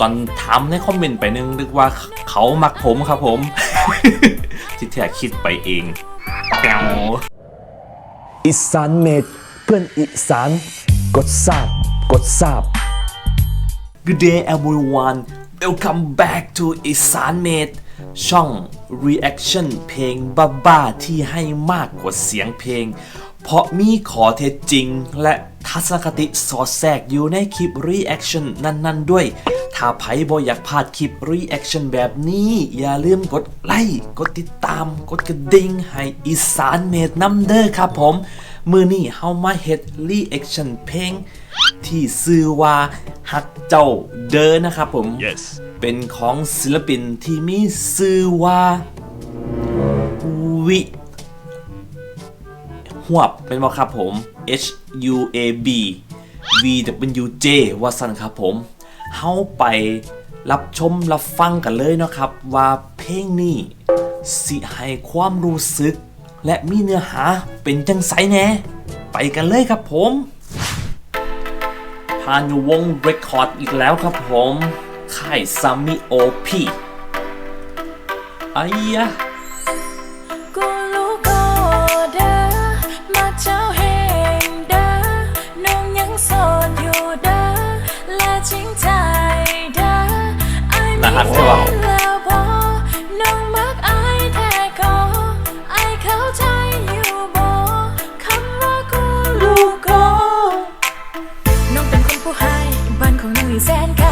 ตอนถามในคอมเมนต์ไปนึงนึกว่าเขามักผมครับผม ที่แท้คิดไปเองแก้วอีสานเมดเพื่อนอีสานกดทราบกดทราบ Good day everyone welcome back to อีสานเมดช่อง reaction เพลงบ้าๆที่ให้มากกว่าเสียงเพลง เพราะมีขอเท็จจริง และทัศนคติสอดแทรกอยู่ในคลิป reaction นั้นๆ ด้วย ถ้าไพ่บออยากพลาดคลิป reaction แบบนี้ อย่าลืมกดไลค์กดติดตาม กดกระดิ่งให้อีสานเมดน้ำเด้อครับผม มือนี่เฮามาเฮ็ด reaction เพลงที่ชื่อว่าฮักเจ้าเดินนะครับผม Yes เป็นของศิลปินที่มีชื่อว่าวิ หวบเป็นบ่ครับผม H U A B V W J ว่าสั้นครับผมเฮาไปรับชมรับฟังกันเลยนะครับ ว่าเพลงนี้สิให้ความรู้สึก และมีเนื้อหาเป็นจังไสแน่ไปกันเลยครับผมพานุวงศ์เรคคอร์ดอีกแล้วครับผมค่ายซัมมิโอพีไอ้ยะ ไอ้มีน่ารักแฟใช่ป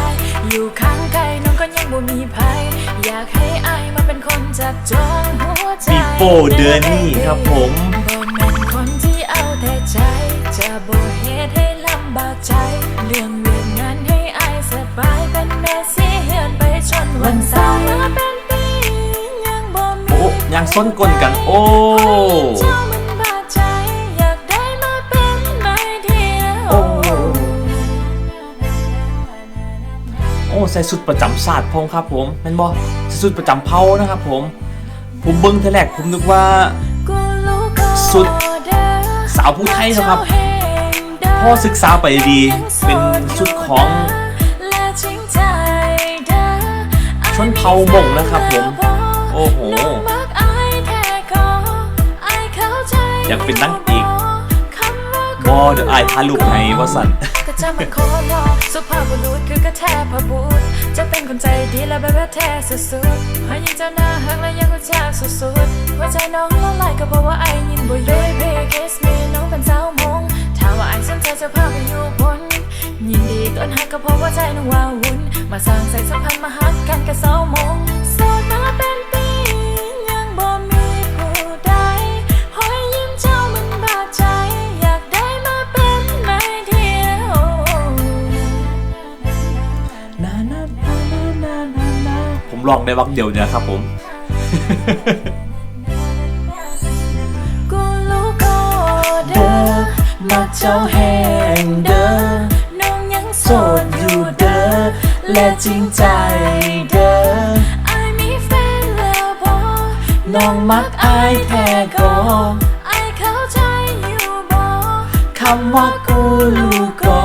ะอยู่ข้างไกลน้องก็ยังบ่มีภัยอยากให้อายมาเป็นคนจับจองหัวใจปีโป้เดือนนี่ครับผม วันเสาร์มาเป็นปียังบ่มีโอ้ยังส้นกลกันโอ้เจ้ามันบาดใจอยากได้มาเป็นไม่เดียวโอ้โอ้ใส่สุดประจำศาสตร์พงครับผมแม่นบอใส่สุดประจำเผ่านะครับผม ผมเบิ้งทีแรกผมนึกว่า สุดสาวผู้ไทยนะครับพ่อศึกษาไปดีเป็นชุดของ ชนเผ่ามงนะครับผม โอ้โห อยากเป็นนางเอกบอเดี๋ยวอายพาลูกให้ว่าสันก็จะมันขอรอสุภาพบุรุษคือกระแทกพระบูตรจะเป็นคนใจดีและแบบว่าแท้สุดๆพอยิ่งเจ้าหน้าหักและยังรู้จักสุดๆหัวใจน้องละลายก็เพราะว่าไอ้ยินบ่เย่เพ่เคสมีน้องเป็นสาวมงถ้าว่าไอ้สนใจจะพาไปอยู่บนยินดีต้อนหักก็เพราะว่าใจน้องว้าวุ่นมาสร้างสายสัมพันธ์มาหักกันแค่ส ลองได้วักเดียวเนี่ยครับผมกูรู้ก็เด้อมาเจ้าแห่งเด้อน้องยังโสดอยู่เด้อและจริงใจเด้อไอายมีแฟนแล้วบ่น้องมักอายแท้ก็ไอายเข้าใจอยู่บ่คำว่ากูรู้ก็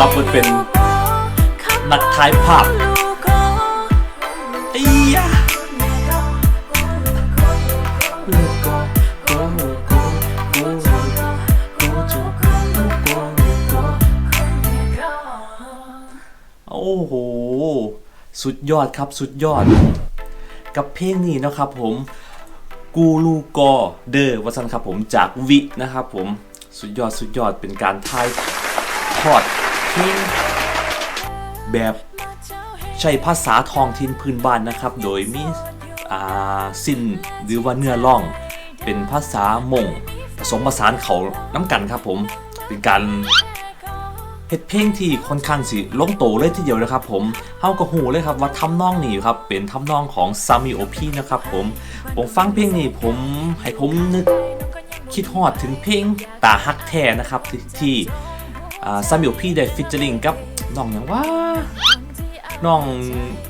รับบทเป็นนักถ่ายภาพอียะโอ้โห สุดยอดครับสุดยอด กับเพลงนี้นะครับผมกูรูกอเดอร์วัสันครับผมจากวินะครับผมสุดยอดสุดยอดเป็นการทายทอด เพลงแบบใช้ภาษาท้องถิ่นพื้นบ้านนะครับ โดยมีอาสิ้นหรือว่าเนื้อร่อง เป็นภาษามงผสมผสานเขาน้ำกันครับผม เป็นการเฮ็ดเพลงที่ค่อนข้างสิล้งโตเลยทีเดียวนะครับผมเฮาก็หูเลยครับว่าทำนองนี้ครับ เป็นทำนองของซามิโอพีนะครับผม ผมฟังเพลงนี้ผมให้ผมนึกคิดฮอดถึงเพลงตาฮักแท้นะครับที่ แซามิโอพี่ได้ฟิชเจอริงกับน้องหยังว่าน้อง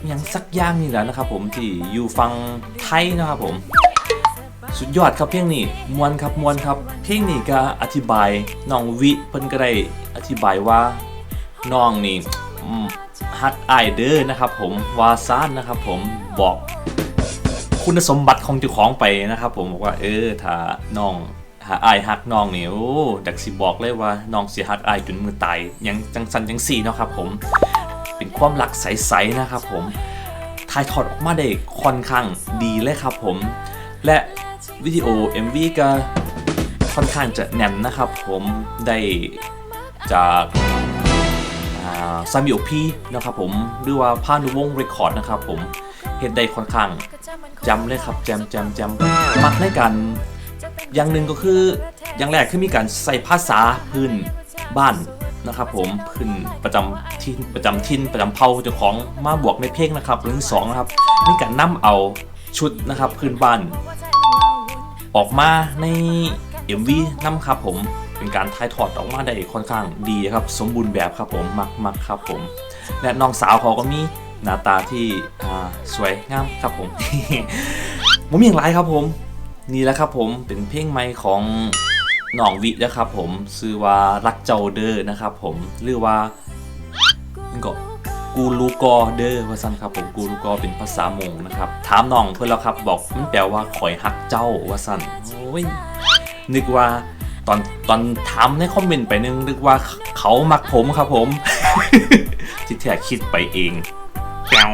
หยังสักอย่างนี่แหละนะครับผมที่อยู่ฟังไทยนะครับผม สุดยอดครับเพลงนี้มวนครับมวนครับเพลงนี้ก็อธิบายน้องวิเพิ่นก็ได้อธิบายว่าน้องนี่ฮักอเด้อนะครับผมวาซานนะครับผมบอกคุณสมบัติของเจ้าของไปนะครับผมบอกว่าเออถ้าน้อง หาอายฮักน้องนี่โอ้ดักสิบอกเลยว่าน้องสิฮักอายจนมือตายยังจังสันจังสี่เนาะครับผม เป็นความรักใสๆนะครับผมถ่ายทอดออกมาได้ค่อนข้างดีเลยครับผม และวิดีโอ MV ก็ค่อนข้างจะแน่นนะครับผมได้จากซามิโอพีนะครับผมหรือว่าพานุวงเรคคอร์ดนะครับผมเห็นได้ค่อนข้างจำเลยครับจำจำจำมักในการ อย่างหนึ่งก็คืออย่างแรกคือมีการใส่ภาษาพื้นบ้านนะครับผมพื้นประจำทินประจำทินประจำเผ่าเจ้าของมาบวกในเพลงนะครับเรื่องสองนะครับมีการนำเอาชุดนะครับพื้นบ้าน ออกมาใน MV นํครับผมเป็นการถ่ายทอดออกมาได้ค่อนข้างดีครับ สมบูรณ์แบบครับผมมักมักครับผม และน้องสาวเขาก็มีหน้าตาที่สวยงามครับผมผมมีอย่างไรครับผม นี่แหละครับผมเป็นเพลงใหม่ของน้องวินะครับผมชื่อว่ารักเจ้าเด้อนะครับผมหรือว่าก็กูรูกอเด้อว่าสั้นครับผมกูรูกอเป็นภาษามงนะครับ ถามน้องเพื่อนแล้วครับบอกมันแปลว่าคอยฮักเจ้าว่าสั้นโอ้ยนึกว่าตอนตอนถามในคอมเมนต์ไปนึงนึกว่าเขามักผมครับผมที่แท้คิดไปเองแปว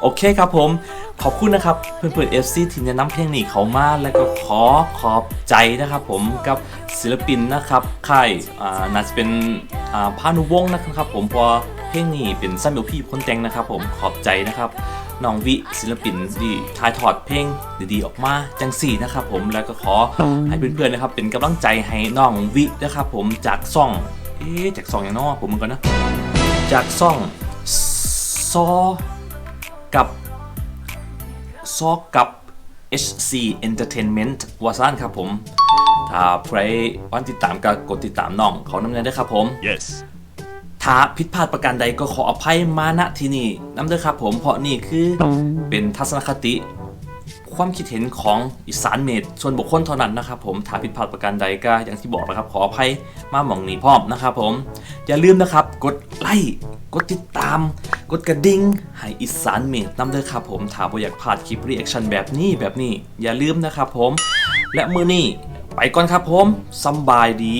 โอเคครับผม ขอบคุณนะครับเพื่อนๆ FC ที่แนะนำเพลงนี้เขามาแล้วก็ขอขอบใจนะครับผมกับศิลปินนะครับค่ายอ่าน่าจะเป็นอ่าพานุวงศ์นะครับ ผมพอเพลงนี้เป็นซัมมิลพี่คนแต่งนะครับผมขอบใจนะครับน้องวิศิลปินที่ถ่ายทอดเพลงดีๆออกมาจังสี่นะครับผมแล้วก็ขอให้เพื่อนๆนะครับ เป็นกำลังใจให้น้องวินะครับผมจากซ่องเอ๊ะจากซ่องอย่างน้อผมมึงก่อนนะ จากซ่องซอกับ ซอกกับ HC Entertainment วาซานครับผม ถ้าใครวันติดตามก็กดติดตามน้องเขาน้ำเงินด้วยครับผม yes ถ้าผิดพลาดประการใดก็ขออภัยมาณที่นี่น้ำเด้อครับผม เพราะนี่คือเป็นทัศนคติ ความคิดเห็นของอีสานเมดส่วนบุคคลเท่านั้นนะครับผม ถ้าผิดพลาดประการใดก็อย่างที่บอกนะครับ ขออภัยมาหมองนี้พร้อมนะครับผม อย่าลืมนะครับ กดไลค์ กดติดตาม กดกระดิ่งให้อีสานเมดนำเด้อครับผมถ้าบ่อยากพลาดคลิปรีแอคชั่นแบบนี้แบบนี้อย่าลืมนะครับผม และมือนี้ไปก่อนครับผมสบายดี